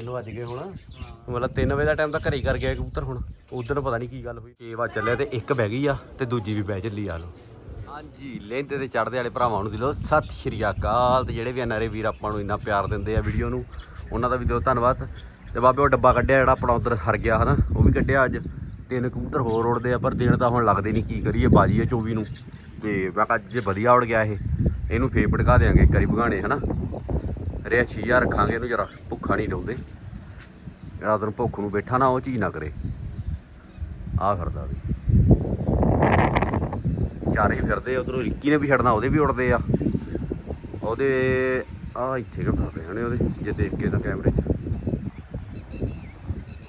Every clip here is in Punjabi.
ਇਹਨੂੰ ਅੱਜ ਗਏ ਹੁਣ। ਮਤਲਬ 3 ਵਜੇ ਦਾ ਟਾਈਮ ਤਾਂ ਘਰੇ ਹੀ ਕਰ ਗਿਆ ਕਬੂਤਰ ਹੁਣ। ਉਧਰ ਪਤਾ ਨਹੀਂ ਕੀ ਗੱਲ ਹੋਈ। 6 ਵਜੇ ਚੱਲਿਆ ਤੇ ਇੱਕ ਬਹਿ ਗਈ ਆ ਤੇ ਦੂਜੀ ਵੀ ਬਹਿ ਚੱਲੀ ਆ ਲੋ ਹਾਂਜੀ ਲਹਿੰਦੇ ਤੇ ਚੜਦੇ ਵਾਲੇ ਭਰਾਵਾਂ ਨੂੰ ਦਿਲੋਂ ਸਤਿ ਸ਼੍ਰੀ ਅਕਾਲ ਤੇ ਜਿਹੜੇ ਵੀ ਐਨਆਰਏ ਵੀਰ ਆਪਾਂ ਨੂੰ ਇੰਨਾ ਪਿਆਰ ਦਿੰਦੇ ਆ ਵੀਡੀਓ ਨੂੰ ਉਹਨਾਂ ਦਾ ਵੀ ਦਿਲੋਂ ਧੰਨਵਾਦ। ਤੇ ਬਾਬੇ ਉਹ ਡੱਬਾ ਕੱਢਿਆ ਜਿਹੜਾ ਆਪਣਾ ਉਧਰ ਹਰ ਗਿਆ ਹਨਾ ਉਹ ਵੀ ਕੱਢਿਆ ਅੱਜ। ਤਿੰਨ ਕਬੂਤਰ ਹੋਰ ਉੜਦੇ ਆ ਪਰ ਦਿਨ ਤਾਂ ਹੁਣ ਲੱਗਦੇ ਨਹੀਂ ਕੀ ਕਰੀਏ ਬਾਜੀ ਆ 24 ਨੂੰ। ਤੇ ਮੈਂ ਕਿਹਾ ਅੱਜ ਜੇ ਵਧੀਆ ਉੜ ਗਿਆ ਇਹ। ਇਹਨੂੰ ਫੇਰ ਭੜਕਾ ਦੇਾਂਗੇ ਕਰੀ ਭਗਾਣੇ ਹਨਾ? ਰਿਆ ਛੀਆ ਰੱਖਾਂਗੇ ਇਹਨੂੰ ਜਰਾ, ਭੁੱਖਾ ਨਹੀਂ ਡਾਉਂਦੇ ਜਿਹੜਾ ਉਧਰ ਭੁੱਖ ਨੂੰ ਬੈਠਾ ਨਾ, ਉਹ ਚੀਜ਼ ਨਾ ਕਰੇ। ਆ ਫਿਰਦਾ ਵੀ। ਚਾਰੇ ਹੀ ਫਿਰਦੇ ਉਧਰੋਂ ਰਿੱਕੀ ਨੇ ਵੀ ਛੱਡਣਾ, ਉਹਦੇ ਵੀ ਉੜਦੇ ਆ। ਉਹਦੇ, ਆ ਇੱਥੇ ਘਟਾ ਪਏ ਨੇ ਉਹਦੇ, ਜੇ ਦੇਖ ਕੇ ਤਾਂ ਕੈਮਰੇ 'ਚ।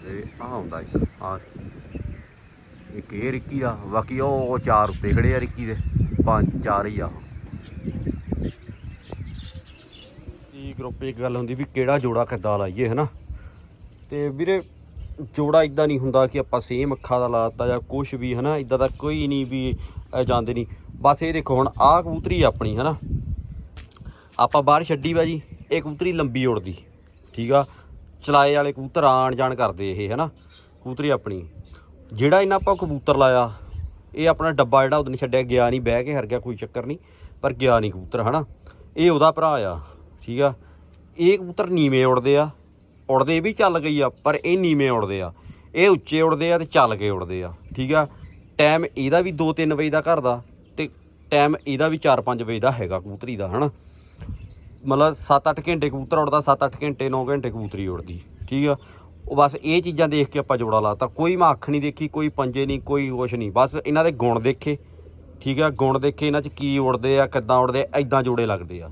ਤੇ ਆ ਹੁੰਦਾ ਇੱਕ, ਆ। ਇੱਕ ਇਹ ਰਿੱਕੀ ਆ, ਬਾਕੀ ਉਹ ਚਾਰ ਉੱਤੇ ਖੜੇ ਆ ਰਿੱਕੀ ਦੇ। ਪੰਜ, ਚਾਰ ਹੀ ਆ ਇਹ ਗਰੁੱਪ ਇੱਕ ਗੱਲ ਹੁੰਦੀ ਵੀ ਕਿਹੜਾ ਜੋੜਾ ਕਿੱਦਾਂ ਲਾਈਏ, ਹਨਾ? ਤੇ ਵੀਰੇ, ਜੋੜਾ ਇਦਾਂ ਨਹੀਂ ਹੁੰਦਾ ਕਿ ਆਪਾਂ ਸੇਮ ਅੱਖਾਂ ਦਾ ਲਾਤਾ ਜਾਂ ਕੁਝ ਵੀ, ਹਨਾ? ਇਦਾਂ ਦਾ ਕੋਈ ਨਹੀਂ ਵੀ ਜਾਂਦੇ ਨਹੀਂ। ਬਸ ਇਹ ਦੇਖੋ ਹੁਣ, ਆਹ ਕਬੂਤਰੀ ਆ ਆਪਣੀ, ਹਨਾ? ਆਪਾਂ ਬਾਹਰ ਛੱਡੀ ਵਾ ਜੀ, ਇਹ ਕਬੂਤਰੀ ਲੰਬੀ ਉੜਦੀ, ਠੀਕ ਆ? ਚਲਾਏ ਵਾਲੇ ਕਬੂਤਰ ਆਣ ਜਾਣ ਕਰਦੇ ਇਹ, ਹਨਾ? ਕਬੂਤਰੀ ਆਪਣੀ। ਜਿਹੜਾ ਇਹਨਾਂ ਆਪਾਂ ਕਬੂਤਰ ਲਾਇਆ, ਇਹ ਆਪਣਾ ਡੱਬਾ ਜਿਹੜਾ ਉਦੋਂ ਛੱਡਿਆ, ਗਿਆ ਨਹੀਂ, ਬਹਿ ਕੇ ਹਰ ਗਿਆ, ਕੋਈ ਚੱਕਰ ਨਹੀਂ, ਪਰ ਗਿਆ ਨਹੀਂ ਕਬੂਤਰ, ਹਨਾ? ਇਹ ਉਹਦਾ ਭਰਾ ਆ, ਠੀਕ ਆ? ਇਹ ਕਬੂਤਰ ਨੀਵੇਂ ਉੜਦੇ ਆ, ਉੜਦੇ ਵੀ ਚੱਲ ਗਈ ਆ, ਪਰ ਇਹ ਨੀਵੇਂ ਉੜਦੇ ਆ। ਇਹ ਉੱਚੇ ਉੜਦੇ ਆ ਤੇ ਚੱਲ ਕੇ ਉੜਦੇ ਆ, ਠੀਕ ਆ? ਟਾਈਮ ਇਹਦਾ ਵੀ 2-3 ਵਜੇ ਦਾ ਘਰ ਦਾ ਤੇ ਟਾਈਮ ਇਹਦਾ ਵੀ 4-5 ਵਜੇ ਦਾ ਹੈਗਾ ਕਬੂਤਰੀ ਦਾ, ਹਨਾ? ਮਤਲਬ 7-8 ਘੰਟੇ ਕਬੂਤਰ ਉੜਦਾ 7-8 ਘੰਟੇ 9 ਘੰਟੇ ਕਬੂਤਰੀ ਉੜਦੀ, ਠੀਕ ਆ? ਉਹ ਬਸ ਇਹ ਚੀਜ਼ਾਂ ਦੇਖ ਕੇ ਆਪਾਂ ਜੋੜਾ ਲਾਤਾ। ਕੋਈ ਮੈਂ ਅੱਖ ਨਹੀਂ ਦੇਖੀ, ਕੋਈ ਪੰਜੇ ਨਹੀਂ, ਕੋਈ ਕੁਛ ਨਹੀਂ। ਬਸ ਇਹਨਾਂ ਦੇ ਗੁਣ ਦੇਖੇ, ਠੀਕ ਆ? ਗੁਣ ਦੇਖੇ ਇਹਨਾਂ 'ਚ ਕੀ ਉੜਦੇ ਆ, ਕਿੱਦਾਂ ਉੜਦੇ ਆ ਐਦਾਂ ਜੋੜੇ ਲੱਗਦੇ ਆ।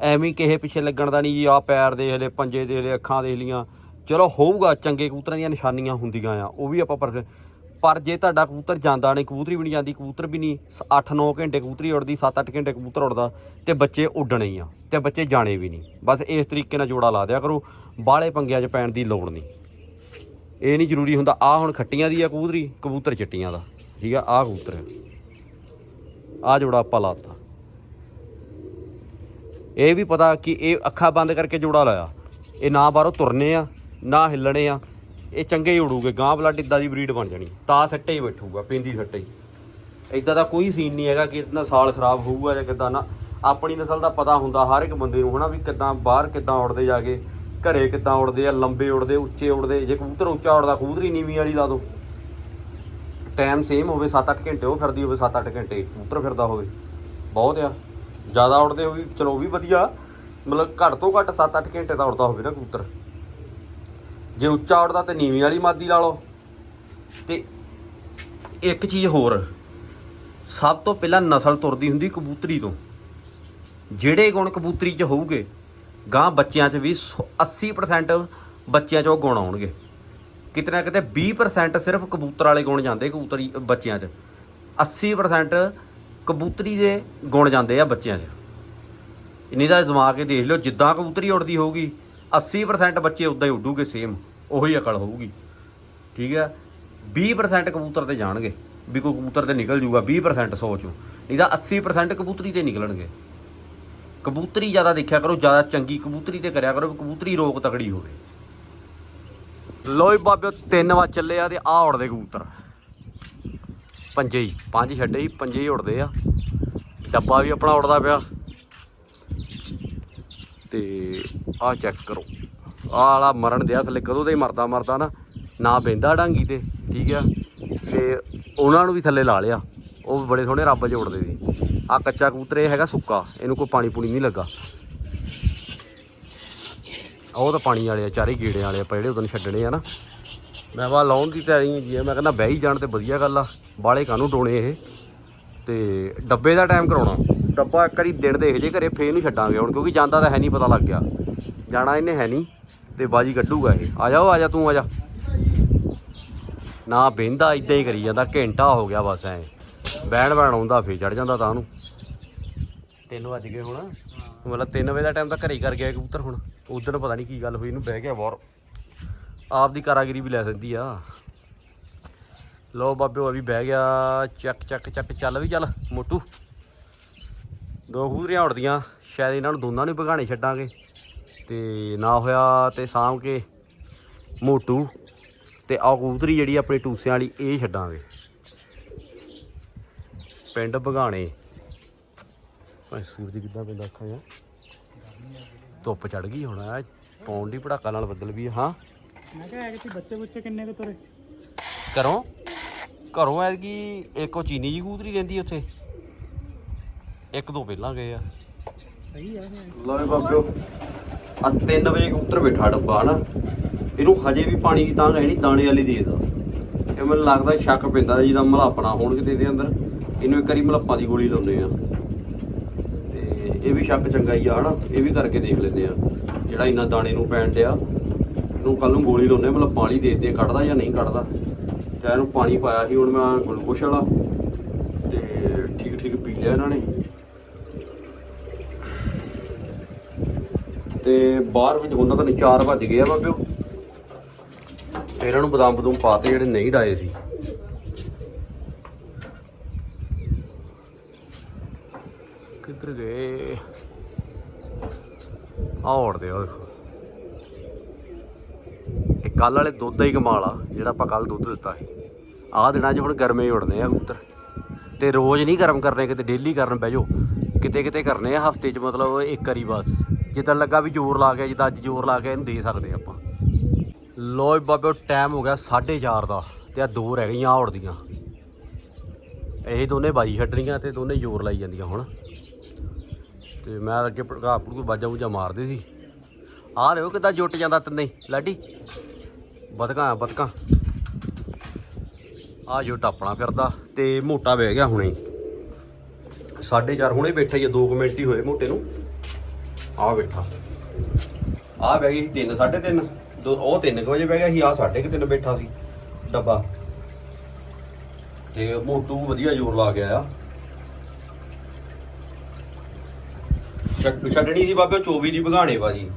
ਐਵੇਂ ਹੀ ਕਿਸੇ ਪਿੱਛੇ ਲੱਗਣ ਦਾ ਨਹੀਂ ਜੀ ਆ ਪੈਰ ਦੇਖ ਲਏ, ਪੰਜੇ ਦੇਖ ਲਏ, ਅੱਖਾਂ ਦੇਖ ਲੀਆਂ ਚਲੋ ਹੋਊਗਾ, ਚੰਗੇ ਕਬੂਤਰਾਂ ਦੀਆਂ ਨਿਸ਼ਾਨੀਆਂ ਹੁੰਦੀਆਂ ਆ, ਉਹ ਵੀ ਆਪਾਂ ਪਰ ਪਰ ਜੇ ਤੁਹਾਡਾ ਕਬੂਤਰ ਜਾਂਦਾ ਨਹੀਂ, ਕਬੂਤਰੀ ਵੀ ਨਹੀਂ ਜਾਂਦੀ, ਕਬੂਤਰ ਵੀ ਨਹੀਂ 8-9 ਘੰਟੇ ਕਬੂਤਰੀ ਉੜਦੀ 7-8 ਘੰਟੇ ਕਬੂਤਰ ਉੜਦਾ ਤੇ ਬੱਚੇ ਉੱਡਣੇ ਹੀ ਆ ਤੇ ਬੱਚੇ ਜਾਣੇ ਵੀ ਨਹੀਂ। ਬਸ ਇਸ ਤਰੀਕੇ ਨਾਲ ਜੋੜਾ ਲਾ ਦਿਆ ਕਰੋ, ਬਾਹਲੇ ਪੰਗਿਆਂ 'ਚ ਪੈਣ ਦੀ ਲੋੜ ਨਹੀਂ। ਇਹ ਨਹੀਂ ਜ਼ਰੂਰੀ ਹੁੰਦਾ ਆ ਹੁਣ ਖੱਟੀਆਂ ਦੀ ਆ ਕਬੂਤਰੀ, ਕਬੂਤਰ ਚਿੱਟੀਆਂ ਦਾ। ਠੀਕ ਆ ਆ ਕਬੂਤਰ ਆ। ਜੋੜਾ ਆਪਾਂ ਲਾਤਾ ਇਹ ਵੀ ਪਤਾ ਕਿ ਇਹ ਅੱਖਾਂ ਬੰਦ ਕਰਕੇ ਜੋੜਾ ਲਾਇਆ। ਇਹ ਨਾ ਬਾਹਰੋਂ ਤੁਰਨੇ ਆ, ਨਾ ਹਿੱਲਣੇ ਆ। ਇਹ ਚੰਗੇ ਹੀ ਉੜੂਗੇ ਗਾਂ ਬਲੱਡ ਇਦਾਂ ਦੀ ਬਰੀਡ ਬਣ ਜਾਣੀ। ਤਾਂ ਸੱਟੇ ਹੀ ਬੈਠੂਗਾ, ਪਿੰਦੀ ਸੱਟੇ ਹੀ। ਇਦਾਂ ਦਾ ਕੋਈ ਸੀਨ ਨਹੀਂ ਹੈਗਾ ਕਿ ਇਤਨਾ ਸਾਲ ਖਰਾਬ ਹੋਊਗਾ ਜਾਂ ਕਿਦਾਂ ਨਾ। ਆਪਣੀ ਨਸਲ ਦਾ ਪਤਾ ਹੁੰਦਾ ਹਰ ਇੱਕ ਬੰਦੇ ਨੂੰ ਹਨਾ ਵੀ ਕਿਦਾਂ ਬਾਹਰ ਕਿਦਾਂ ਉੜਦੇ ਜਾ ਕੇ ਘਰੇ ਕਿਦਾਂ ਉੜਦੇ ਆ, ਲੰਬੇ ਉੜਦੇ, ਉੱਚੇ ਉੜਦੇ। ਜੇ ਕਬੂਤਰ ਉੱਚਾ ਉੜਦਾ, ਕਬੂਤਰੀ ਨੀਵੀਂ ਵਾਲੀ ਲਾ ਦੋ। ਟਾਈਮ ਸੇਮ ਹੋਵੇ 7-8 ਘੰਟੇ, ਉਹ ਫਿਰਦੀ ਹੋਵੇ 7-8 ਘੰਟੇ, ਕਬੂਤਰ ਫਿਰਦਾ ਹੋਵੇ। ਬਹੁਤ ਆ। ਜ਼ਿਆਦਾ ਉੜਦੇ ਹੋ ਵੀ ਚਲੋ ਉਹ ਵੀ ਵਧੀਆ। ਮਤਲਬ ਘੱਟ ਤੋਂ ਘੱਟ 7-8 ਘੰਟੇ ਤਾਂ ਉੜਦਾ ਹੋਵੇ ਨਾ ਕਬੂਤਰ। ਜੇ ਉੱਚਾ ਉੜਦਾ ਤੇ ਨੀਵੀਂ ਵਾਲੀ ਮਾਦੀ ਲਾ ਲਓ। ਤੇ ਇੱਕ ਚੀਜ਼ ਹੋਰ, ਸਭ ਤੋਂ ਪਹਿਲਾਂ ਨਸਲ ਤੁਰਦੀ ਹੁੰਦੀ ਕਬੂਤਰੀ ਤੋਂ। ਜਿਹੜੇ ਗੁਣ ਕਬੂਤਰੀ 'ਚ ਹੋਊਗੇ ਗਾਂ ਬੱਚਿਆਂ 'ਚ ਵੀ ਸੌ- 80% ਬੱਚਿਆਂ 'ਚ ਉਹ ਗੁਣ ਆਉਣਗੇ। ਕਿਤੇ ਨਾ ਕਿਤੇ 20% ਸਿਰਫ ਕਬੂਤਰ ਵਾਲੇ ਗੁਣ ਜਾਂਦੇ ਕਬੂਤਰੀ ਬੱਚਿਆਂ 'ਚ। 80% ਕਬੂਤਰੀ ਦੇ ਗੁਣ ਜਾਂਦੇ ਆ ਬੱਚਿਆਂ 'ਚ। ਇੰਨੀ ਦਾ ਦਿਮਾਗ ਕੇ ਦੇਖ ਲਿਓ, ਜਿੱਦਾਂ ਕਬੂਤਰੀ ਉੜਦੀ ਹੋਊਗੀ 80% ਬੱਚੇ ਉਦਾਂ ਹੀ ਉੱਡੂਗੇ ਸੇਮ ਉਹੀ ਅਕਲ ਹੋਊਗੀ। ਠੀਕ ਹੈ 20% ਕਬੂਤਰ ਤੇ ਜਾਣਗੇ, ਵੀ ਕੋਈ ਕਬੂਤਰ ਤੇ ਨਿਕਲ ਜੂਗਾ 20% ਸੋਚੋ। ਨਹੀਂ ਤਾਂ 80% ਕਬੂਤਰੀ ਤੇ ਨਿਕਲਣਗੇ। ਕਬੂਤਰੀ ਜ਼ਿਆਦਾ ਦੇਖਿਆ ਕਰੋ, ਜ਼ਿਆਦਾ ਚੰਗੀ ਕਬੂਤਰੀ ਤੇ ਕਰਿਆ ਕਰੋ, ਵੀ ਕਬੂਤਰੀ ਰੋਕ ਤਕੜੀ ਹੋਵੇ। ਲੋਈ ਬਾਬਿਓ, ਤਿੰਨ ਵਾਰ ਚੱਲੇ ਆ ਤੇ ਆ ਉੜਦੇ ਕਬੂਤਰ। ਪੰਜੇ ਹੀ, ਪੰਜ ਛੱਡੇ ਹੀ, ਪੰਜੇ ਹੀ ਉੜਦੇ ਆ। ਡੱਬਾ ਵੀ ਆਪਣਾ ਉੜਦਾ ਪਿਆ। ਤੇ ਆਹ ਚੈੱਕ ਕਰੋ। ਆਹ ਵਾਲਾ ਮਰਨ ਦਿਆ ਥੱਲੇ, ਕਦੋਂ ਦਾ ਹੀ ਮਰਦਾ ਮਰਦਾ ਨਾ ਨਾ ਬੈਂਦਾ ਡਾਂਗੀ ਤੇ, ਠੀਕ ਆ? ਤੇ ਉਹਨਾਂ ਨੂੰ ਵੀ ਥੱਲੇ ਲਾ ਲਿਆ। ਉਹ ਵੀ ਬੜੇ ਸੋਹਣੇ ਰੱਬ ਜੋੜਦੇ ਸੀ। ਆ ਕੱਚਾ ਕਬੂਤਰ ਇਹ ਹੈਗਾ ਸੁੱਕਾ, ਇਹਨੂੰ ਕੋਈ ਪਾਣੀ ਪੂਣੀ ਨਹੀਂ ਲੱਗਾ। ਉਹ ਤਾਂ ਪਾਣੀ ਵਾਲੇ ਆ, ਚਾਰੇ ਗੇੜੇ ਵਾਲੇ ਆਪਾਂ ਜਿਹੜੇ ਉਦੋਂ ਛੱਡਣੇ ਆ ਨਾ। ਮੈਂ ਵਾ ਲਾਉਣ ਦੀ ਤਿਆਰੀ ਹੈਗੀ ਆ ਮੈਂ ਕਹਿੰਦਾ ਬਹਿ ਹੀ ਜਾਣ ਤੇ ਵਧੀਆ ਗੱਲ ਆ। ਬਾਲੇ ਕਾਹਨੂੰ ਡੋਣੇ ਇਹ? ਤੇ ਡੱਬੇ ਦਾ ਟਾਈਮ ਕਰਾਉਣਾ। ਡੱਬਾ ਇੱਕ ਵਾਰੀ ਦਿਨ ਦੇਖ ਜੇ ਘਰੇ ਫੇਰ ਨੂੰ ਛੱਡਾਂਗੇ ਹੁਣ, ਕਿਉਂਕਿ ਜਾਂਦਾ ਤਾਂ ਹੈ ਨਹੀਂ, ਪਤਾ ਲੱਗ ਗਿਆ। ਜਾਣਾ ਇਹਨੇ ਹੈ ਨਹੀਂ, ਤੇ ਬਾਜੀ ਕੱਢੂਗਾ ਇਹ। ਆ ਜਾਓ, ਆ ਜਾ ਤੂੰ, ਆ ਜਾ। ਨਾ ਬਹਿੰਦਾ ਇਦਾਂ ਹੀ ਕਰੀ ਜਾਂਦਾ, ਘੰਟਾ ਹੋ ਗਿਆ ਬਸ ਐ। ਬੈਣ ਬੈਣ ਆਉਂਦਾ ਫੇਰ ਚੜ ਜਾਂਦਾ ਤਾਂ ਉਹਨੂੰ ਤੈਨੂੰ ਅੱਜ ਗਏ ਹੁਣ। ਮਤਲਬ 3 ਵਜੇ ਦਾ ਟਾਈਮ ਤਾਂ ਘਰੇ ਹੀ ਕਰ ਗਿਆ ਕਬੂਤਰ ਹੁਣ। ਉਧਰ ਪਤਾ ਨਹੀਂ ਕੀ ਗੱਲ ਹੋਈ, ਇਹਨੂੰ ਬਹਿ ਗਿਆ ਬਾਹਰ। ਆਪ ਦੀ ਕਾਰਾਗਰੀ ਵੀ ਲੈ ਸਕਦੀ ਆ। ਲੋ ਬਾਬੇ, ਉਹ ਵੀ ਬਹਿ ਗਿਆ। ਚੱਕ ਚੱਕ ਚੱਕ, ਚੱਲ ਵੀ ਚੱਲ, ਮੋਟੂ। ਦੋ ਖੂਦਰੀਆਂ ਉੜਦੀਆਂ। ਸ਼ਾਇਦ ਇਹਨਾਂ ਨੂੰ ਦੋਨਾਂ ਨੂੰ ਹੀ ਭਗਾਣੇ ਛੱਡਾਂਗੇ। ਤੇ ਨਾ ਹੋਇਆ ਤੇ ਸਾਂਭ ਕੇ ਮੋਟੂ ਤੇ ਆ ਕਬੂਤਰੀ ਜਿਹੜੀ ਆਪਣੇ ਟੂਸਿਆਂ ਵਾਲੀ, ਇਹ ਛੱਡਾਂਗੇ। ਪਿੰਡ ਬਗਾਣੇ ਭਾਈ, ਸੂਰਜ ਕਿੱਦਾਂ ਪੈਂਦਾ ਅੱਖਾਂ ਆ ਧੁੱਪ ਚੜ ਗਈ ਹੁਣ। ਐ ਪੌਣ ਦੀ ਪੜਾਕਾ ਨਾਲ ਬੱਦਲ ਵੀ ਹਾਂ। ਮੈਂ ਕਿਹਾ ਐ ਕਿ ਬੱਚੇ ਬੱਚੇ ਕਿੰਨੇ ਕੁ ਤੁਰੇ? ਘਰੋਂ? ਘਰੋਂ ਐ ਕਿ ਇੱਕ ਉਹ ਚੀਨੀ ਜੀ ਕਬੂਤਰੀ ਰਹਿੰਦੀ ਉੱਥੇ। ਇੱਕ ਦੋ ਪਹਿਲਾਂ ਗਏ ਆ। ਸਹੀ ਆ ਫਿਰ। ਲੋ ਬਾਬਿਓ ਆ 3 ਵਜੇ ਕਬੂਤਰ ਬੈਠਾ ਡੱਬਾ ਨਾ ਇਹਨੂੰ ਹਜੇ ਵੀ ਪਾਣੀ ਦੀ ਤਾਂ ਹੈ ਨਹੀਂ ਦਾਣੇ ਵਾਲੀ ਦੇ ਦਾ ਇਹ ਮੈਨੂੰ ਲੱਗਦਾ ਸ਼ੱਕ ਪੈਂਦਾ ਜਿਹਦਾ ਮਲਾਪਣਾ ਹੋਣ ਕਿਤੇ ਦੇ ਅੰਦਰ। ਇਹਨੂੰ ਇੱਕ ਵਾਰੀ ਮਲਾਪਾਂ ਦੀ ਗੋਲੀ ਲਾਉਂਦੇ ਆ। ਤੇ ਇਹ ਵੀ ਸ਼ੱਕ ਚੰਗਾ ਹੀ ਆ ਹਨਾ? ਇਹ ਵੀ ਕਰਕੇ ਦੇਖ ਲੈਂਦੇ ਆ ਜਿਹੜਾ ਇੰਨਾ ਦਾਣੇ ਨੂੰ ਪੈਣ ਡਿਆ। ਇਹਨੂੰ ਕੱਲ ਨੂੰ ਗੋਲੀ ਲਾਉਂਦੇ ਆ ਮਤਲਬ ਪਾਣੀ ਦੇ ਦੇ ਕੱਢਦਾ ਜਾਂ ਨਹੀਂ ਕੱਢਦਾ। ਤੇ ਇਹਨੂੰ ਪਾਣੀ ਪਾਇਆ ਸੀ, ਹੁਣ ਮੈਂ ਗਲੂਕੋਸ਼ ਵਾਲਾ। ਤੇ ਠੀਕ ਠੀਕ ਪੀ ਲਿਆ ਇਹਨਾਂ ਨੇ। ਤੇ ਬਾਹਰ ਵਿੱਚ ਉਹਨਾਂ ਤਾਂ 4 ਵੱਜ ਗਏ ਆ ਬਾਬਿਓ। ਤੇ ਇਹਨਾਂ ਨੂੰ ਬਦਾਮ ਬਦੂਮ ਪਾਤੇ ਜਿਹੜੇ ਨਹੀਂ ਡਾਏ ਸੀ। ਕਿੱਧਰ ਗਏ? ਆ ਉੜਦੇ ਆ, ਦੇਖੋ। ਕੱਲ ਵਾਲੇ ਦੁੱਧ ਦਾ ਹੀ ਕਮਾਲ ਆ, ਜਿਹੜਾ ਆਪਾਂ ਕੱਲ ਦੁੱਧ ਦਿੱਤਾ ਸੀ। ਆਹ ਦਿਨਾਂ 'ਚ ਹੁਣ ਗਰਮੇ ਹੀ ਉੜਦੇ ਆ ਕਬੂਤਰ। ਤੇ ਰੋਜ਼ ਨਹੀਂ ਗਰਮ ਕਰਨੇ, ਕਿਤੇ ਡੇਲੀ ਕਰਨ ਬਹਿ ਜਾਓ। ਕਿਤੇ ਕਿਤੇ ਕਰਨੇ ਆ, ਹਫ਼ਤੇ 'ਚ ਮਤਲਬ ਇੱਕ ਵਾਰੀ ਬਸ। ਜਿੱਦਾਂ ਲੱਗਾ ਵੀ ਜ਼ੋਰ ਲਾ ਕੇ, ਜਿੱਦਾਂ ਅੱਜ ਜ਼ੋਰ ਲਾ ਕੇ ਇਹਨੂੰ ਦੇ ਸਕਦੇ ਆਪਾਂ। ਲੋ ਬਾਬੇ ਟਾਈਮ ਹੋ ਗਿਆ 4:30 ਦਾ, ਤੇ ਆ ਦੋ ਰਹਿ ਗਈਆਂ ਉੜਦੀਆਂ ਇਹ ਦੋਨੇ ਬਾਜੀ ਛੱਡਣੀਆਂ ਤੇ ਦੋਨੇ ਜ਼ੋਰ ਲਾਈ ਜਾਂਦੀਆਂ ਹੁਣ। ਤੇ ਮੈਂ ਅੱਗੇ ਭੜਕਾ ਭੜਕੂ ਬਾਜਾ ਬੂਜਾ ਮਾਰਦੇ ਸੀ। ਆਹ ਦੇਖੋ ਕਿੱਦਾਂ ਜੁੱਟ ਜਾਂਦਾ ਤਿੰਨੇ ਲਾਡੀ। ਬਤਕਾਂ ਆ ਬਤਕਾਂ ਆ ਜੋ ਟਾਪਣਾ ਫਿਰਦਾ ਤੇ ਮੋਟਾ ਬਹਿ ਗਿਆ ਹੁਣੇ। 4:30 ਹੁਣੇ ਬੈਠਾ ਹੀ 2 ਮਿੰਟ ਹੀ ਹੋਏ ਮੋਟੇ ਨੂੰ। ਆ ਬੈਠਾ। ਆ ਬਹਿ ਗਈ 3 3:30 ਦੋ, ਉਹ 3 ਵਜੇ ਬਹਿ ਗਿਆ ਸੀ, ਆ 3:30 ਬੈਠਾ ਸੀ, ਡੱਬਾ। ਤੇ ਮੋਟੂ ਵਧੀਆ ਜ਼ੋਰ ਲਾ ਗਿਆ ਆ ਛੱਡਣੀ ਸੀ ਬਾਬੇ 24 ਦੀ ਭਗਾਣੇ ਬਾਜੀ।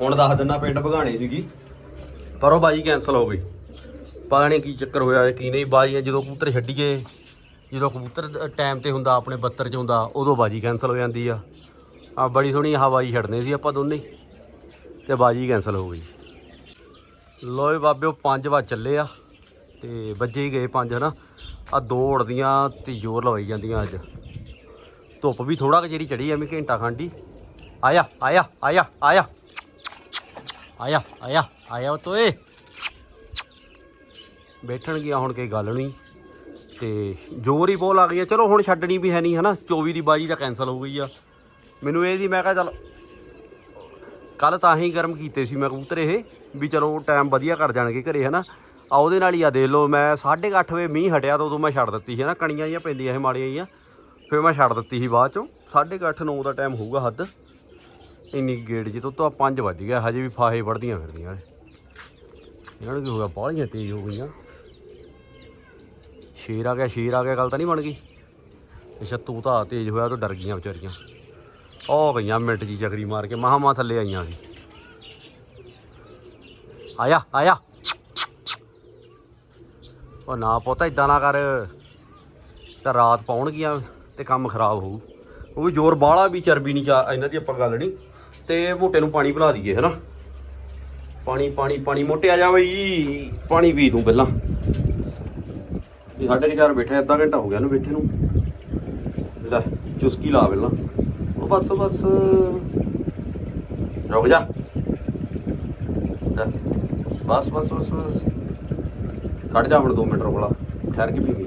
ਹੁਣ ਦੱਸ ਦਿੰਦਾ ਪਿੰਡ ਭਗਾਣੇ ਸੀਗੀ। ਪਰ ਉਹ ਬਾਜੀ ਕੈਨਸਲ ਹੋ ਗਈ। ਪਤਾ ਨਹੀਂ ਕੀ ਚੱਕਰ ਹੋਇਆ ਕੀ ਨਹੀਂ। ਬਾਜੀਆਂ ਜਦੋਂ ਕਬੂਤਰ ਛੱਡੀਏ ਜਦੋਂ ਕਬੂਤਰ ਟਾਈਮ ਤੇ ਹੁੰਦਾ ਆਪਣੇ 72 ਚ ਹੁੰਦਾ ਉਦੋਂ ਬਾਜੀ ਕੈਨਸਲ ਹੋ ਜਾਂਦੀ ਆ। ਆ ਬੜੀ ਸੋਹਣੀ ਹਵਾਈ ਛੱਡਨੇ ਸੀ ਆਪਾਂ ਦੋਨੇ। ਹੀ, ਤੇ ਬਾਜੀ ਕੈਨਸਲ ਹੋ ਗਈ। ਲੋਏ ਬਾਬਿਓ 5 ਵਾ ਚੱਲੇ ਆ ਤੇ ਵੱਜੇ ਹੀ ਗਏ 5 ਹਨਾ? ਆ ਦੋ ਉੜਦੀਆਂ ਤੇ ਜ਼ੋਰ ਲਵਾਈ ਜਾਂਦੀਆਂ ਅੱਜ। ਧੁੱਪ ਵੀ ਥੋੜਾ ਕੁ ਜਿਹੜੀ ਚੜੀ ਐਵੇਂ ਘੰਟਾ ਖੰਡੀ। ਆਇਆ ਆਇਆ ਆਇਆ ਆਇਆ। ਆਇਆ ਆਇਆ ਆਇਆ ਤੋਏ। ਬੈਠਣ ਗਿਆ ਹੁਣ ਕੋਈ ਗੱਲ ਨਹੀਂ। ਤੇ ਜ਼ੋਰ ਹੀ ਬਹੁਤ ਆ ਗਈ ਆ ਚਲੋ ਹੁਣ ਛੱਡਣੀ ਵੀ ਹੈ ਨਹੀਂ, ਹਨਾ? 24 ਦੀ ਬਾਜੀ ਤਾਂ ਕੈਨਸਲ ਹੋ ਗਈ ਆ। ਮੈਨੂੰ ਇਹ ਸੀ, ਮੈਂ ਕਿਹਾ ਚੱਲ ਕੱਲ ਤਾਂ ਹੀ ਗਰਮ ਕੀਤੇ ਸੀ ਮੈਂ ਕਬੂਤਰ ਇਹ, ਵੀ ਚਲੋ ਟਾਈਮ ਵਧੀਆ ਕਰ ਜਾਣਗੇ ਘਰੇ, ਹਨਾ? ਆ ਉਹਦੇ ਨਾਲ ਹੀ ਆ, ਦੇਖ ਲਓ, ਮੈਂ 8:30 ਵਜੇ ਮੀਂਹ ਹਟਿਆ ਤਾਂ ਉਦੋਂ ਮੈਂ ਛੱਡ ਦਿੱਤੀ ਸੀ, ਹਨਾ? ਕਣੀਆਂ ਜਿਹੀਆਂ ਪੈਂਦੀਆਂ ਸੀ, ਮਾੜੀਆਂ ਜਿਹੀਆਂ। ਫਿਰ ਮੈਂ ਛੱਡ ਦਿੱਤੀ ਸੀ ਬਾਅਦ ਚੋਂ। 8:30 9 ਦਾ ਟਾਈਮ ਹੋਊਗਾ ਹੱਦ। ਇੰਨੀ ਕੁ ਗੇੜ ਜੀ ਤੋਂ ਤਾਂ 5 ਵੱਜ ਗਿਆ, ਹਜੇ ਵੀ ਫਾਹੇ ਵੜਦੀਆਂ ਫਿਰਦੀਆਂ ਇਹਨਾਂ ਨੂੰ ਕੀ ਹੋ ਗਿਆ, ਬਾਹਲੀਆਂ ਤੇਜ਼ ਹੋ ਗਈਆਂ। ਸ਼ੇਰ ਆ ਗਿਆ, ਸ਼ੇਰ ਆ ਗਿਆ, ਗੱਲ ਤਾਂ ਨਹੀਂ ਬਣ ਗਈ। ਅੱਛਾ, ਤੂੰ ਤਾਂ ਤੇਜ਼ ਹੋਇਆ, ਤੂੰ ਡਰ ਗਈਆਂ ਵਿਚਾਰੀਆਂ। ਉਹ ਗਈਆਂ ਮਿੰਟ ਜੀ ਜਗਰੀ ਮਾਰ ਕੇ ਮਹਾ ਮਾ ਥੱਲੇ ਆਈਆਂ ਸੀ। ਆਇਆ ਆਇਆ। ਉਹ ਨਾ ਪੋਤਾ ਇਦਾਂ ਨਾ ਕਰ। ਤਾਂ ਰਾਤ ਪਾਉਣਗੀਆਂ ਤੇ ਕੰਮ ਖਰਾਬ ਹੋਊ। ਉਹ ਜ਼ੋਰ ਬਾਹਲਾ ਵੀ ਚਰਬੀ ਨਹੀਂ ਚਾ ਇਹਨਾਂ ਦੀ ਆਪਾਂ ਗੱਲ ਨਹੀਂ। ਤੇ ਮੋਟੇ ਨੂੰ ਪਾਣੀ ਪਿਲਾ ਦਈਏ, ਹੈਨਾ? ਪਾਣੀ ਪਾਣੀ ਪਾਣੀ ਮੋਟੇ ਆ ਜਾ ਬਈ। ਪਾਣੀ ਪੀ ਤੂੰ ਪਹਿਲਾਂ। ਇਹ ਸਾਡੇ ਘਰ ਬੈਠੇ, ਅੱਧਾ ਘੰਟਾ ਹੋ ਗਿਆ ਨੂੰ ਬੈਠੇ ਨੂੰ। ਲੈ, ਚੁਸਕੀ ਲਾ ਪਹਿਲਾਂ। ਉਹ ਬਸ ਬਸ। ਰੁਕ ਜਾ। ਬਸ ਬਸ ਬਸ ਬਸ। ਕੱਢ ਜਾ ਹੁਣ 2 ਮਿੰਟ ਰੁਕਲਾ ਠਹਿਰ ਕੇ ਪੀਵੀਂ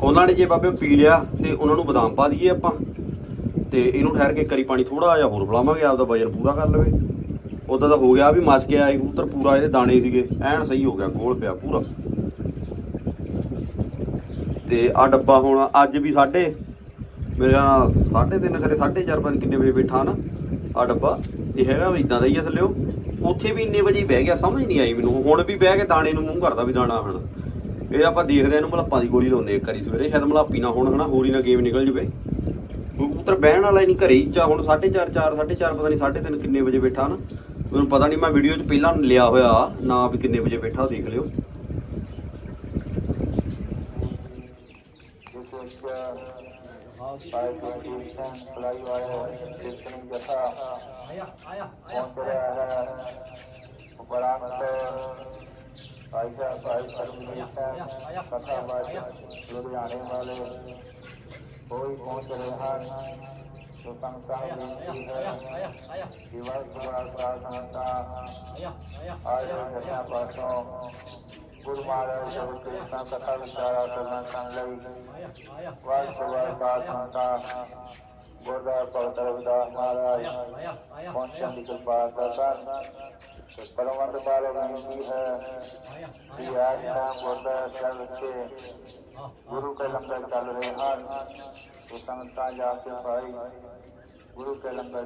ਉਹਨਾਂ ਨੇ ਜੇ ਬਾਬੇ ਪੀ ਲਿਆ ਤੇ ਉਹਨਾਂ ਨੂੰ ਬਦਾਮ ਪਾ ਦਈਏ ਆਪਾਂ। ਤੇ ਇਹਨੂੰ ਠਹਿਰ ਕੇ ਕਰੀ ਪਾਣੀ ਥੋੜਾ ਜਿਹਾ ਹੋਰ ਪਿਲਾਵਾਂਗੇ, ਆਪਦਾ ਵਜਨ ਪੂਰਾ ਕਰ ਲਵੇ। ਉਦਾਂ ਤਾਂ ਹੋ ਗਿਆ ਵੀ ਮਸ ਗਿਆ, ਇਹ ਕਬੂਤਰ ਪੂਰਾ, ਇਹਦੇ ਦਾਣੇ ਸੀਗੇ, ਐਨ ਸਹੀ ਹੋ ਗਿਆ, ਗੋਲ ਪਿਆ ਪੂਰਾ। ਤੇ ਆ ਡੱਬਾ ਹੁਣ ਅੱਜ ਵੀ ਸਾਡੇ, ਮੇਰਾ 3:30 ਕਰੇ 4:30 ਪਤਾ ਨੀ ਕਿੰਨੇ ਵਜੇ ਬੈਠਾ ਨਾ ਆ ਡੱਬਾ। ਇਹ ਹੈਗਾ ਵੀ ਇਦਾਂ ਦਾ ਹੀ ਆ ਥੱਲਿਓ। ਉੱਥੇ ਵੀ ਇੰਨੇ ਵਜੇ ਬਹਿ ਗਿਆ, ਸਮਝ ਨਹੀਂ ਆਈ ਮੈਨੂੰ। ਹੁਣ ਵੀ ਬਹਿ ਕੇ ਦਾਣੇ ਨੂੰ ਮੂੰਹ ਕਰਦਾ ਵੀ ਦਾਣਾ ਹਣ। ਇਹ ਆਪਾਂ ਦੇਖਦੇ ਆ, ਇਹਨੂੰ ਮਲਾਪਾ ਦੀ ਗੋਲੀ ਲਾਉਂਦੇ ਇੱਕ ਵਾਰੀ ਸਵੇਰੇ। ਸ਼ਾਇਦ ਮਲਾਪੀ ਨਾ ਹੋਣ, ਹਨਾ, ਹੋਰ ਹੀ ਨਾ ਗੇਮ ਨਿਕਲ ਜਵੇ। ਕਬੂਤਰ ਬਹਿਣ ਵਾਲਾ ਹੀ ਨਹੀਂ ਘਰੇ ਹੀ ਚਾ ਹੁਣ 4:30 4 4:30 ਪਤਾ ਨਹੀਂ 3:30 ਕਿੰਨੇ ਵਜੇ ਬੈਠਾ ਨਾ। ਮੈਨੂੰ ਪਤਾ ਨਹੀਂ ਮੈਂ ਵੀਡੀਓ 'ਚ ਪਹਿਲਾਂ ਲਿਆ ਹੋਇਆ ਨਾ ਵੀ ਕਿੰਨੇ ਵਜੇ ਬੈਠਾ ਦੇਖ ਲਿਓ। ਪਾਏ ਕੰਡੀਸ਼ਨ ਸਲਾਈ ਵਾਲੇ ਸਿਸਟਮ ਜਥਾ ਆਇਆ। ਆਇਆ ਪਹੁੰਚ ਰਿਹਾ ਹੈ ਉਪਰਾਂਤ ਆਇਸ਼ਾ ਭਾਈ ਸਰਵੀਸ਼ਨ ਕਥਾ ਬਾਜ ਲੁਧਿਆਣੇ ਵਾਲੇ ਕੋਈ ਪਹੁੰਚ ਰਹੇ ਹਨ ਜੋ ਸੰਗਤਾਂ ਨੂੰ ਬੇਨਤੀ ਹੈ ਦਿਵਸ ਦੁਆਰ ਸਾਧ ਸੰਗਤਾਂ ਆਏ ਜਥਾ ਪਾਸੋਂ ਗੁਰੂ ਮਹਾਰਾਜ ਜੀ ਦੇ ਕੀਰਤਨ ਕਥਾ ਵਿਚਾਰਾ ਹੈ ਕਿ ਨਾਮ ਗੁਰਦਾ ਸਾਹਿਬ ਵਿੱਚ ਗੁਰੂ ਕੇ ਲੰਗਰ ਚੱਲ ਰਹੇ ਹਨ ਜਾ ਕੇ ਭਾਈ ਗੁਰੂ ਕੇ ਲੰਗਰ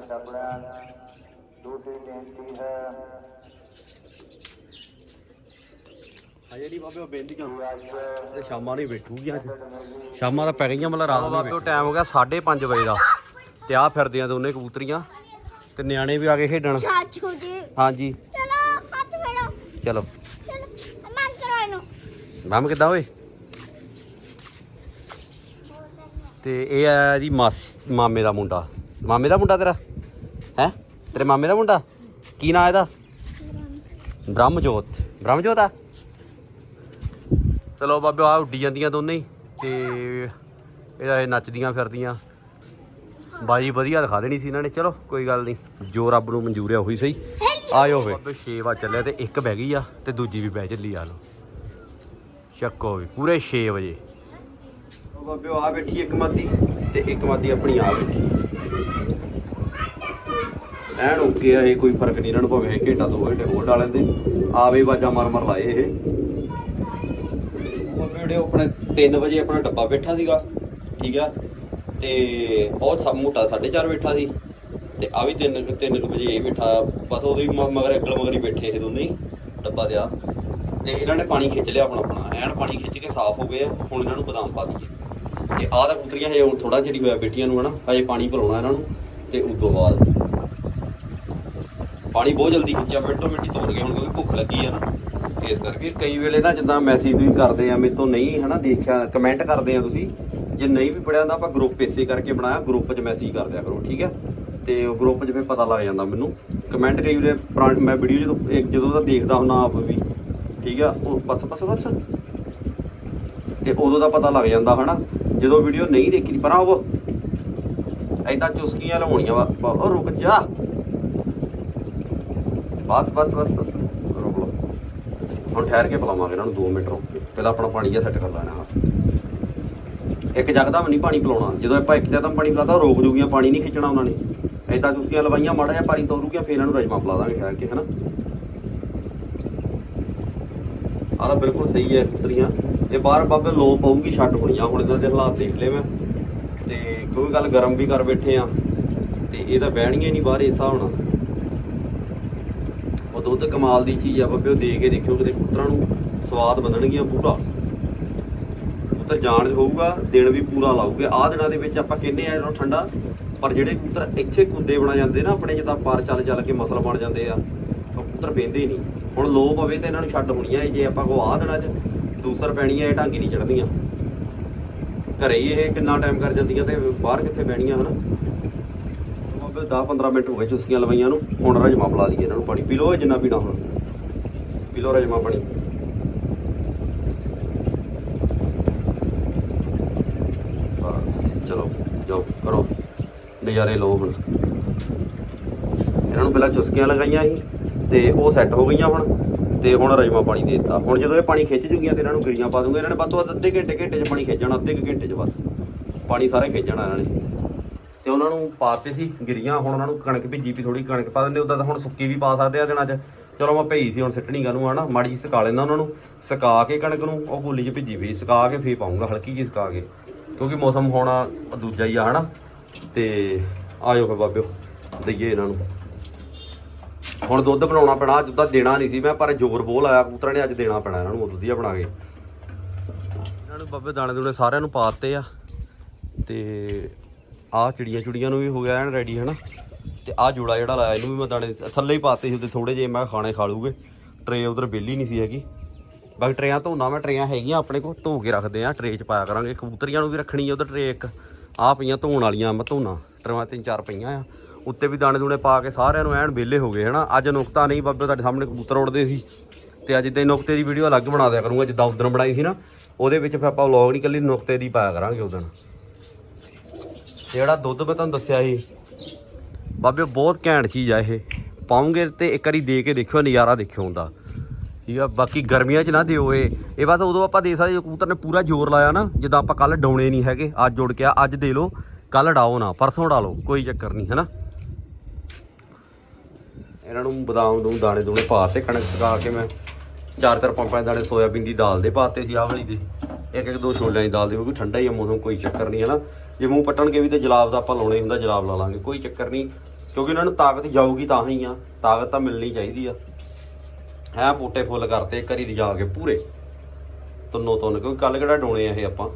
ਦੂਸਰੀ ਬੇਨਤੀ ਹੈ ਬਾਬੇ ਉਹ ਕਿ ਤੇ ਸ਼ਾਮਾਂ ਨੂੰ ਹੀ ਬੈਠੂਗੀ ਅੱਜ। ਸ਼ਾਮਾਂ ਦਾ ਪੈ ਗਈਆਂ ਮਤਲਬ ਰਾਤ ਨੂੰ ਬਾਬੇ ਟਾਈਮ ਹੋ ਗਿਆ 5:30 ਵਜੇ ਦਾ ਤੇ ਆ ਫਿਰਦੀਆਂ ਦੋਨੇ ਕਬੂਤਰੀਆਂ ਤੇ ਨਿਆਣੇ ਵੀ ਆ ਗਏ ਖੇਡਣ। ਹਾਂਜੀ। ਫੜੋ ਚਲੋ। ਚਲੋ ਮਾਮ ਕਿੱਦਾਂ ਓਏ? ਤੇ ਇਹ ਆ ਜੀ ਮਾਸ, ਮਾਮੇ ਦਾ ਮੁੰਡਾ। ਮਾਮੇ ਦਾ ਮੁੰਡਾ ਤੇਰਾ? ਹੈ? ਤੇਰੇ ਮਾਮੇ ਦਾ ਮੁੰਡਾ? ਕੀ ਨਾਂ ਇਹਦਾ? ਬ੍ਰਹਮਜੋਤ। ਬ੍ਰਹਮਜੋਤ ਆ? ਚਲੋ ਬਾਬੇ ਆ ਉੱਡੀ ਜਾਂਦੀਆਂ ਦੋਨੇ ਹੀ। ਤੇ ਇਹਦਾ ਇਹ ਨੱਚਦੀਆਂ ਫਿਰਦੀਆਂ। ਬਾਜੀ ਵਧੀਆ ਦਿਖਾ ਦੇਣੀ ਸੀ ਇਹਨਾਂ ਨੇ। ਚਲੋ, ਕੋਈ ਗੱਲ ਨਹੀਂ। ਜੋ ਰੱਬ ਨੂੰ ਮਨਜ਼ੂਰ ਆ, ਉਹੀ ਸਹੀ। ਆਇਓ ਵੇ 6 ਵਜੇ ਚੱਲਿਆ ਤੇ ਇੱਕ ਬਹਿ ਗਈ ਆ ਤੇ ਦੂਜੀ ਵੀ ਬਹਿ ਚੱਲੀ ਆ ਲੋ ਚੱਕੋ ਵੀ ਪੂਰੇ 6 ਵਜੇ। ਉਹ ਬਾਬੇ ਆ ਬੈਠੀ ਇੱਕ ਮਾਦੀ ਤੇ ਇੱਕ ਮਾਦੀ ਆਪਣੀ ਆ ਬੈਠੀ। ਐਨ ਓਕੇ ਆ ਇਹ ਕੋਈ ਫ਼ਰਕ ਨਹੀਂ ਇਹਨਾਂ ਨੂੰ ਭਾਵੇਂ ਘੇਟਾ ਦੋ ਘੰਟੇ ਹੋਰ ਡਾਲ ਲੈਂਦੇ। ਆਵੇ ਬਾਜਾ ਮਾਰ ਮਾਰ ਲਾਏ ਇਹ। ਬਾਬੇ ਆਪਣੇ 3 ਵਜੇ ਆਪਣਾ ਡੱਬਾ ਬੈਠਾ ਸੀਗਾ ਠੀਕ ਆ? ਤੇ ਬਹੁਤ ਸਭ ਮੋਟਾ 4:30 ਬੈਠਾ ਸੀ। ਤੇ ਆ ਵੀ 3 3 ਵਜੇ ਇਹ ਬੈਠਾ, ਬਸ ਉਹਦੇ ਵੀ ਮਗਰ ਅਗਲ ਮਗਰ ਹੀ ਬੈਠੇ ਇਹ ਦੋਨੇ ਹੀ, ਡੱਬਾ ਦਿਆ। ਤੇ ਇਹਨਾਂ ਨੇ ਪਾਣੀ ਖਿੱਚ ਲਿਆ ਆਪਣਾ ਆਪਣਾ। ਐਨ ਪਾਣੀ ਖਿੱਚ ਕੇ ਸਾਫ਼ ਹੋ ਗਏ ਆ, ਹੁਣ ਇਹਨਾਂ ਨੂੰ ਬਦਾਮ ਪਾ ਦਈਏ। ਤੇ ਆਹ ਤਾਂ ਕੁਤਰੀਆਂ ਹਜੇ ਹੁਣ ਥੋੜਾ ਜਿਹੜੀ ਹੋਇਆ ਬੇਟੀਆਂ ਨੂੰ, ਹਨਾ? ਹਜੇ ਪਾਣੀ ਪਿਲਾਉਣਾ ਇਹਨਾਂ ਨੂੰ, ਤੇ ਉਸ ਤੋਂ ਬਾਅਦ। ਪਾਣੀ ਬਹੁਤ ਜਲਦੀ ਖਿੱਚਿਆ, ਮਿੰਟੋ ਮਿੰਟੀ ਤੋੜ ਗਏ ਹੁਣ, ਕਿਉਂਕਿ ਭੁੱਖ ਲੱਗੀ ਆ ਨਾ। ਇਸ ਕਰਕੇ ਕਈ ਵੇਲੇ ਨਾ ਜਿੱਦਾਂ ਮੈਸੇਜ ਤੁਸੀਂ ਕਰਦੇ ਆ, ਮੇਰੇ ਤੋਂ ਨਹੀਂ, ਹਨਾ, ਦੇਖਿਆ ਕਮੈਂਟ ਕਰਦੇ ਆ ਤੁਸੀਂ। ਜੇ ਨਹੀਂ ਵੀ ਪੜਿਆ ਤਾਂ ਆਪਾਂ ਗਰੁੱਪ ਇਸੇ ਕਰਕੇ ਬਣਾਇਆ ਗਰੁੱਪ 'ਚ ਮੈਸੇਜ ਕਰ ਦਿਆ ਕਰੋ, ਠੀਕ ਹੈ ਤੇ ਉਹ ਗਰੁੱਪ 'ਚ ਫਿਰ ਪਤਾ ਲੱਗ ਜਾਂਦਾ ਮੈਨੂੰ। ਕਮੈਂਟ ਕਈ ਵੇਲੇ ਪੁਰਾਣ ਮੈਂ ਵੀਡੀਓ ਜਦੋਂ ਇੱਕ ਜਦੋਂ ਦਾ ਦੇਖਦਾ ਹੁੰਦਾ ਆਪ ਵੀ, ਠੀਕ ਆ? ਉਹ ਬਸ ਬਸ ਬਸ। ਤੇ ਉਦੋਂ ਦਾ ਪਤਾ ਲੱਗ ਜਾਂਦਾ ਹਨਾ। ਜਦੋਂ ਵੀਡੀਓ ਨਹੀਂ ਦੇਖੀ, ਪਰ ਉਹ ਐਦਾਂ ਚੁਸਕੀਆਂ ਲਾਉਣੀਆਂ ਵਾ। ਉਹ ਰੁਕ ਜਾ। ਬਸ ਬਸ ਬਸ ਬਸ। ਰੁਕ ਲਓ। ਹੁਣ ਠਹਿਰ ਕੇ ਪਿਲਾਵਾਂਗੇ ਇਹਨਾਂ ਨੂੰ 2 ਮਿੰਟ ਰੁਕ ਕੇ। ਪਹਿਲਾਂ ਆਪਣਾ ਪਾਣੀ ਜਿਹਾ ਸੈੱਟ ਕਰ ਲੈਣਾ ਹਾਂ। ਇੱਕ ਜਗਦਮ ਨਹੀਂ ਪਾਣੀ ਪਿਲਾਉਣਾ। ਜਦੋਂ ਆਪਾਂ ਇੱਕ ਜਗਦਮ ਪਾਣੀ ਪਿਲਾਤਾ, ਰੋਕ ਜੂਗੀਆਂ, ਪਾਣੀ ਨਹੀਂ ਖਿੱਚਣਾ ਉਹਨਾਂ ਨੇ। ਐਦਾਂ ਚੁਸਕੀਆਂ ਲਵਾਈਆਂ ਮਾੜਾ ਜਿਹਾ ਪਾਣੀ ਤੋਰੂਗੀਆਂ ਫੇਰ ਇਹਨਾਂ ਨੂੰ ਰਜਮਾ ਪਲਾ ਦਾਂਗੇ ਠਹਿਰ ਕੇ, ਹਨਾ? ਆਹ ਬਿਲਕੁਲ ਸਹੀ ਹੈ ਕੁੱਤਰੀਆਂ ਇਹ ਬਾਹਰ ਬਾਬੇ ਲੋ ਪਊਗੀ ਛੱਡ ਹੋਣੀਆਂ ਹੁਣ ਇਹਦਾ ਦੇ ਹਾਲਾਤ ਦੇਖ ਲਏ ਮੈਂ। ਤੇ ਕੋਈ ਗੱਲ ਗਰਮ ਵੀ ਕਰ ਬੈਠੇ ਆ, ਤੇ ਇਹ ਤਾਂ ਬਹਿਣੀਆਂ ਨਹੀਂ ਬਾਹਰ ਇਸ ਹਿਸਾਬ ਨਾਲ। ਉਹ ਦੁੱਧ ਕਮਾਲ ਦੀ ਚੀਜ਼ ਆ ਬਾਬੇ, ਉਹ ਦੇ ਕੇ ਦੇਖਿਓ ਕਿਤੇ ਪੁੱਤਰਾਂ ਨੂੰ ਸਵਾਦ ਵਧਣਗੀਆਂ ਪੂਰਾ। ਪੁੱਤਰ ਜਾਣ ਹੋਊਗਾ, ਦਿਨ ਵੀ ਪੂਰਾ ਲਾਊਗੇ। ਆਹ ਦਿਨਾਂ ਦੇ ਵਿੱਚ ਆਪਾਂ ਕਹਿੰਦੇ ਆ ਜਦੋਂ ਠੰਡਾ ਪਰ ਜਿਹੜੇ ਪੁੱਤਰ ਇੱਥੇ ਕੁੰਦੇ ਬਣਾ ਜਾਂਦੇ ਨਾ, ਆਪਣੇ ਜਿੱਦਾਂ ਪਾਰ ਚੱਲ ਚੱਲ ਕੇ ਮਸਲ ਬਣ ਜਾਂਦੇ ਆ ਉਹ ਪੁੱਤਰ ਬਹਿੰਦੇ ਨਹੀਂ। ਹੁਣ ਲੋ ਪਵੇ ਤੇ ਇਹਨਾਂ ਨੂੰ ਛੱਡ ਹੋਣੀਆਂ ਇਹ ਜੇ ਆਪਾਂ ਕੋ ਆਹ ਦੇਣਾ 'ਚ ਦੂਸਰ ਪੈਣੀਆਂ, ਇਹ ਢੰਗ ਨਹੀਂ ਚੜਦੀਆਂ ਘਰੇ ਹੀ ਇਹ ਕਿੰਨਾ ਟਾਈਮ ਕਰ ਜਾਂਦੀਆਂ ਤੇ ਬਾਹਰ ਕਿੱਥੇ ਬਹਿਣੀਆਂ ਹਨਾ? ਬਾਬੇ 10 15 ਮਿੰਟ ਹੋ ਗਏ ਚੁਸਕੀਆਂ ਲਵਾਈਆਂ ਨੂੰ, ਹੁਣ ਰਜਮਾ ਪਿਲਾ ਦਈਏ ਇਹਨਾਂ ਨੂੰ ਪਾਣੀ। ਪੀ ਲਓ ਜਿੰਨਾ ਪੀਣਾ ਹੁਣ। ਪੀ ਲਓ ਰਜਮਾ ਪਾਣੀ। ਬਸ, ਚਲੋ, ਜਾਓ, ਕਰੋ। ਨਜ਼ਾਰੇ ਲਓ ਹੁਣ। ਇਹਨਾਂ ਨੂੰ ਪਹਿਲਾਂ ਚੁਸਕੀਆਂ ਲਗਾਈਆਂ ਸੀ ਤੇ ਉਹ ਸੈੱਟ ਹੋ ਗਈਆਂ ਹੁਣ। ਤੇ ਹੁਣ ਰਜਮਾ ਪਾਣੀ ਦੇ ਦਿੱਤਾ। ਹੁਣ ਜਦੋਂ ਇਹ ਪਾਣੀ ਖਿੱਚ ਜੂਗੀਆਂ ਤੇ ਇਹਨਾਂ ਨੂੰ ਗਿਰੀਆਂ ਪਾ ਦੂੰਗੇ। ਇਹਨਾਂ ਨੇ ਵੱਧ ਤੋਂ ਵੱਧ ਅੱਧੇ ਘੰਟੇ ਘੰਟੇ 'ਚ ਪਾਣੀ ਖਿੱਚਣਾ, ਅੱਧੇ ਕੁ ਘੰਟੇ 'ਚ ਬਸ। ਪਾਣੀ ਸਾਰੇ ਖਿੱਚਣਾ ਇਹਨਾਂ ਨੇ। ਤੇ ਉਹਨਾਂ ਨੂੰ ਪਾਤੇ ਸੀ ਗਿਰੀਆਂ। ਹੁਣ ਉਹਨਾਂ ਨੂੰ ਕਣਕ ਭਿੱਜੀ ਵੀ ਥੋੜੀ ਕਣਕ ਪਾ ਦਿੰਦੇ। ਉਦਾਂ ਤਾਂ ਹੁਣ ਸੁੱਕੀ ਵੀ ਪਾ ਸਕਦੇ ਆ ਦਿਨਾਂ 'ਚ। ਚਲੋ ਮੈਂ ਭੇਈ ਸੀ ਹੁਣ ਸਿੱਟਣੀ ਕਾਨੂੰ ਹਨਾ। ਮਾੜੀ ਜੀ ਸੁਕਾ ਲੈਂਦਾ ਉਹਨਾਂ ਨੂੰ। ਸੁਕਾ ਕੇ ਕਣਕ ਨੂੰ, ਉਹ ਗੋਲੀ 'ਚ ਭਿੱਜੀ ਵੀ ਸੁਕਾ ਕੇ ਫੇਰ ਪਾਉਂਗਾ, ਹਲਕੀ ਜਿਹੀ ਸੁਕਾ ਕੇ। ਕਿਉਂਕਿ ਮੌਸਮ ਹੋਣਾ ਦੂਜਾ ਹੀ ਆ, ਹਨਾ। ਤੇ ਆਇਓ ਫੇ ਬਾਬਿਓ, ਦਈਏ ਇਹਨਾਂ ਨੂੰ। ਹੁਣ ਦੁੱਧ ਬਣਾਉਣਾ ਪੈਣਾ ਦੁੱਧ ਦੇਣਾ ਨਹੀਂ ਸੀ ਮੈਂ, ਪਰ ਜ਼ੋਰ ਬੋਲ ਆਇਆ ਕਬੂਤਰਾਂ ਨੇ, ਅੱਜ ਦੇਣਾ ਪੈਣਾ ਇਹਨਾਂ ਨੂੰ ਦੁੱਧੀਆ ਬਣਾ ਕੇ। ਇਹਨਾਂ ਨੂੰ ਬਾਬੇ ਦਾਣੇ ਦੂਣੇ ਸਾਰਿਆਂ ਨੂੰ ਪਾਤੇ ਆ, ਤੇ ਆਹ ਚਿੜੀਆਂ ਚੁੜੀਆਂ ਨੂੰ ਵੀ ਹੋ ਗਿਆ ਐਨ ਰੈਡੀ ਹਨਾ? ਤੇ ਆਹ ਜੋੜਾ ਜਿਹੜਾ ਲਾਇਆ, ਇਹਨੂੰ ਵੀ ਮੈਂ ਦਾਣੇ ਥੱਲੇ ਹੀ ਪਾਤੇ ਸੀ ਉਹਦੇ ਥੋੜੇ ਜਿਹੇ, ਮੈਂ ਖਾਣੇ ਖਾ ਲੂਗੇ। ਟਰੇ ਉਧਰ ਬੇਲੀ ਨਹੀਂ ਸੀ ਹੈਗੀ। ਬਾਕੀ ਟਰੇਆਂ ਧੋਣਾ, ਮੈਂ ਟਰੇਆਂ ਹੈਗੀਆਂ ਆਪਣੇ ਕੋਲ, ਧੋ ਕੇ ਰੱਖਦੇ ਆ ਟਰੇ 'ਚ ਪਾਇਆ ਕਰਾਂਗੇ। ਕਬੂਤਰੀਆਂ ਨੂੰ ਵੀ ਰੱਖਣੀ ਆ ਉਧਰ ਟਰੇ ਇੱਕ। ਆ ਪਈਆਂ ਧੋਣ ਵਾਲੀਆਂ ਮੈਂ ਧੋਣਾ। ਟਰਮਾਂ ਤਿੰਨ ਚਾਰ ਪਈਆਂ ਆ। ਉੱਤੇ ਵੀ ਦਾਣੇ ਦੂਣੇ ਪਾ ਕੇ ਸਾਰਿਆਂ ਨੂੰ ਐਨ ਵਿਹਲੇ ਹੋ ਗਏ, ਹਨਾ। ਅੱਜ ਨੁਕਤਾ ਨਹੀਂ, ਬਾਬੇ ਤੁਹਾਡੇ ਸਾਹਮਣੇ ਕਬੂਤਰ ਉੜਦੇ ਸੀ। ਤੇ ਅੱਜ ਤੇ ਨੁਕਤੇ ਦੀ ਵੀਡੀਓ ਅਲੱਗ ਬਣਾ ਦਿਆ ਕਰੂੰਗਾ, ਜਿੱਦਾਂ ਉਦੋਂ ਬਣਾਈ ਸੀ ਨਾ। ਉਹਦੇ ਵਿੱਚ ਫਿਰ ਆਪਾਂ ਵਲੌਗ ਨਹੀਂ ਕੱਲੀ, ਨੁਕਤੇ ਦੀ ਪਾਇਆ ਕਰਾਂਗੇ ਉਦੋਂ ਜਿਹੜਾ ਦੁੱਧ ਮੈਂ ਤੁਹਾਨੂੰ ਦੱਸਿਆ ਸੀ, ਬਾਬੇ ਬਹੁਤ ਘੈਂਟ ਚੀਜ਼ ਆ ਇਹ। ਪਾਉਂਗੇ ਤੇ ਇੱਕ ਵਾਰੀ ਦੇ ਕੇ ਦੇਖਿਓ, ਨਜ਼ਾਰਾ ਦੇਖਿਓ ਹੁੰਦਾ ਠੀਕ ਆ ਬਾਕੀ ਗਰਮੀਆਂ 'ਚ ਨਾ ਦਿਓ ਇਹ। ਇਹ ਬਸ ਉਦੋਂ ਆਪਾਂ ਦੇ ਸਕਦੇ ਕਬੂਤਰ ਨੇ ਪੂਰਾ ਜ਼ੋਰ ਲਾਇਆ ਨਾ ਜਿੱਦਾਂ ਆਪਾਂ ਕੱਲ ਡਾਉਣੇ ਨਹੀਂ ਹੈਗੇ ਅੱਜ ਜੁੜ ਕੇ ਆ, ਅੱਜ ਦੇ ਲਓ ਕੱਲ ਡਾਓ ਨਾ ਪਰਸੋਂ ਡਾ ਲਓ ਕੋਈ ਚੱਕਰ ਨਹੀਂ ਹੈਨਾ? ਇਹਨਾਂ ਨੂੰ ਬਦਾਮ ਨੂੰ ਦਾਣੇ ਦੂਣੇ ਪਾਤੇ ਕਣਕ ਸੁਕਾ ਕੇ ਮੈਂ। ਚਾਰ ਚਾਰ ਪੰਜ ਪੰਜ ਦਾਣੇ ਸੋਇਆਬੀਨ ਦੀ ਦਾਲ ਦੇ ਪਾਤੇ ਸੀ ਆਹ ਵਾਲੀ ਦੇ। ਇੱਕ ਇੱਕ ਦੋ ਛੋਲਿਆਂ ਦੀ ਦਾਲ ਦੇ ਕਿਉਂਕਿ ਠੰਡਾ ਹੀ ਆ ਮੌਸਮ ਕੋਈ ਚੱਕਰ ਨਹੀਂ ਹੈਨਾ? ਜੇ ਮੂੰਹ ਪੱਟਣਗੇ ਵੀ ਤੇ ਜਲਾਬ ਦਾ ਆਪਾਂ ਲਾਉਣੇ ਹੁੰਦਾ ਜਲਾਬ ਲਾ ਲਾਂਗੇ ਕੋਈ ਚੱਕਰ ਨਹੀਂ। ਕਿਉਂਕਿ ਇਹਨਾਂ ਨੂੰ ਤਾਕਤ ਜਾਊਗੀ ਤਾਂ ਹੀ ਆ ਤਾਕਤ ਤਾਂ ਮਿਲਣੀ ਚਾਹੀਦੀ ਆ। ਹੈ ਪੋਟੇ ਫੁੱਲ ਕਰਤੇ ਇੱਕ ਵਾਰੀ ਰਜਾ ਕੇ ਪੂਰੇ। ਤੁੰਨੋ ਤੁੰਨ ਕਿਉਂਕਿ ਕੱਲ ਕਿਹੜਾ ਡੋਣੇ ਆ ਇਹ ਆਪਾਂ?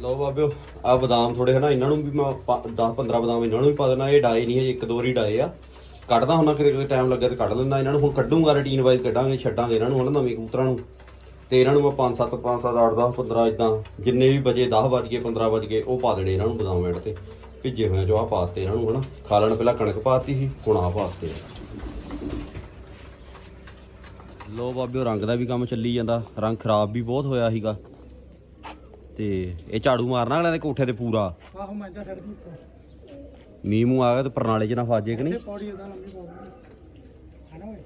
ਲਓ ਬਾਬਿਓ। ਆ ਬਦਾਮ ਥੋੜੇ ਹਨਾ ਇਹਨਾਂ ਨੂੰ ਵੀ ਮੈਂ 10 15 ਬਦਾਮ ਇਹਨਾਂ ਨੂੰ ਵੀ ਪਾ ਦੇਣਾ ਇਹ ਡਾਏ ਨਹੀਂ ਹੈ ਇੱਕ ਦੋ ਵਾਰੀ ਡਾਏ ਆ। ਕੱਢਦਾ ਹੁੰਦਾ ਕਿਤੇ ਕਿਤੇ ਟਾਈਮ ਲੱਗੇ ਤੇ ਕੱਢ ਲੈਂਦਾ ਇਹਨਾਂ ਨੂੰ। ਹੁਣ ਕੱਢੂਗਾ ਰੂਟੀਨ ਵਾਈਜ਼ ਕੱਢਾਂਗੇ ਛੱਡਾਂਗੇ ਇਹਨਾਂ ਨੂੰ ਹੁਣ ਨਵੇਂ ਕਬੂਤਰਾਂ ਨੂੰ। ਤੇ ਇਹਨਾਂ ਨੂੰ ਮੈਂ 5 7 5 7 8 10 15 ਇਦਾਂ ਜਿੰਨੇ ਵੀ ਵਜੇ 10 ਵੱਜ ਗਏ 15 ਵੱਜ ਗਏ ਉਹ ਪਾ ਦੇਣੇ ਇਹਨਾਂ ਨੂੰ ਬਦਾਮ ਐਡ ਤੇ। ਭਿੱਜੇ ਹੋਏ ਆ ਜੋ ਆ ਪਾਤੇ ਇਹਨਾਂ ਨੂੰ ਹਨਾ। ਖਾ ਲੈਣ ਪਹਿਲਾਂ ਕਣਕ ਪਾਤੀ ਸੀ ਹੁਣ ਆ। ਪਾਤੇ ਲੋ ਬਾਬਿਓ ਰੰਗ ਦਾ ਵੀ ਕੰਮ ਚੱਲੀ ਜਾਂਦਾ। ਰੰਗ ਖਰਾਬ ਵੀ ਬਹੁਤ ਹੋਇਆ ਸੀਗਾ। ਤੇ ਇਹ ਝਾੜੂ ਮਾਰਨਾ ਅਗਲੇ ਦੇ ਕੋਠੇ ਤੇ ਪੂਰਾ। ਆਹੋ ਮੈਂ ਜਾ ਛੱਡ ਦੀ ਉੱਪਰ ਮੀਂਹ ਮੂੰਹ ਆ ਗਿਆ ਤੇ ਪਰਨਾਲੇ 'ਚ ਨਾ ਫਾਜੇ ਕਿ ਨਹੀਂ? ਤੇ ਪੌੜੀ ਉਹਦਾ ਲੰਮੀ ਪੌੜੀ ਹਨਾ ਓਏ?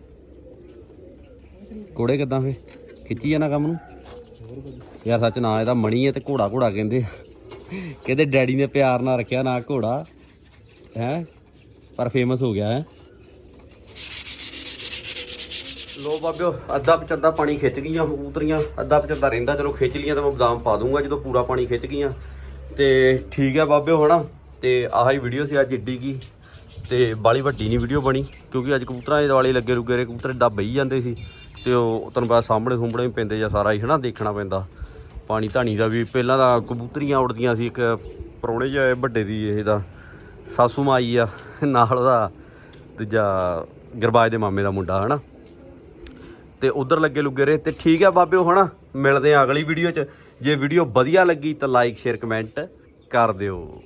ਕੋੜੇ ਕਿਦਾਂ ਫੇ? ਖਿੱਚੀ ਜਾਣਾ ਕੰਮ ਨੂੰ? ਯਾਰ ਸੱਚ ਨਾ ਇਹਦਾ ਮਣੀ ਹੈ ਤੇ ਘੋੜਾ ਘੋੜਾ ਕਹਿੰਦੇ ਕਹਿੰਦੇ ਡੈਡੀ ਨੇ ਪਿਆਰ ਨਾਲ ਰੱਖਿਆ ਨਾ ਘੋੜਾ। ਹੈ? ਪਰ ਫੇਮਸ ਹੋ ਗਿਆ ਹੈ? ਲੋ ਬਾਬਿਓ, ਅੱਧਾ ਪਚੱਦਾ ਪਾਣੀ ਖਿੱਚ ਗਈਆਂ ਕਬੂਤਰੀਆਂ, ਅੱਧਾ ਪਚੱਦਾ ਰਹਿੰਦਾ ਚਲੋ ਖਿੱਚ ਲੀਆਂ ਤਾਂ ਮੈਂ ਬਦਾਮ ਪਾ ਦੂੰਗਾ ਜਦੋਂ ਪੂਰਾ ਪਾਣੀ ਖਿੱਚ ਗਈਆਂ। ਤੇ ਠੀਕ ਹੈ ਬਾਬਿਓ ਹਨਾ, ਤੇ ਆਹ ਹੀ ਵੀਡੀਓ ਸੀ ਅੱਜ ਇੱਡੀ ਕੀ, ਤੇ ਬਾਲੀ ਵੱਡੀ ਨਹੀਂ ਵੀਡੀਓ ਬਣੀ, ਕਿਉਂਕਿ ਅੱਜ ਕਬੂਤਰਾਂ ਦੇ ਦਿਵਾਲੇ ਲੱਗੇ ਰੁਗੇ ਰੇ ਕਬੂਤਰ ਏਦਾਂ ਬਈ ਜਾਂਦੇ ਸੀ, ਤੇ ਉਹ ਤੁਹਾਨੂੰ ਪਤਾ ਸਾਹਮਣੇ ਸੁੰਬੜੇ ਵੀ ਪੈਂਦੇ ਜਾਂ ਸਾਰਾ ਹੀ ਹਨਾ, ਦੇਖਣਾ ਪੈਂਦਾ। ਪਾਣੀ ਧਾਣੀ ਦਾ ਵੀ, ਪਹਿਲਾਂ ਤਾਂ ਕਬੂਤਰੀਆਂ ਉੜਦੀਆਂ ਸੀ, ਇੱਕ ਪਰੋਣੇ ਜਿਹੇ ਵੱਡੇ ਦੀ ਇਹਦਾ ਸਾਸੂ ਮਾਈ ਆ, ਨਾਲ ਉਹਦਾ ਦੂਜਾ ਗਰਬਾਜ ਦੇ ਮਾਮੇ ਦਾ ਮੁੰਡਾ ਹਨਾ। ਤੇ ਉਧਰ ਲੱਗੇ ਲੁੱਗੇ ਰਹੇ। ਤੇ ਠੀਕ ਹੈ ਬਾਬਿਓ ਹਨਾ ਮਿਲਦੇ ਆ ਅਗਲੀ ਵੀਡੀਓ 'ਚ। ਜੇ ਵੀਡੀਓ ਵਧੀਆ ਲੱਗੀ ਤਾਂ ਲਾਈਕ ਸ਼ੇਅਰ ਕਮੈਂਟ ਕਰ ਦਿਓ।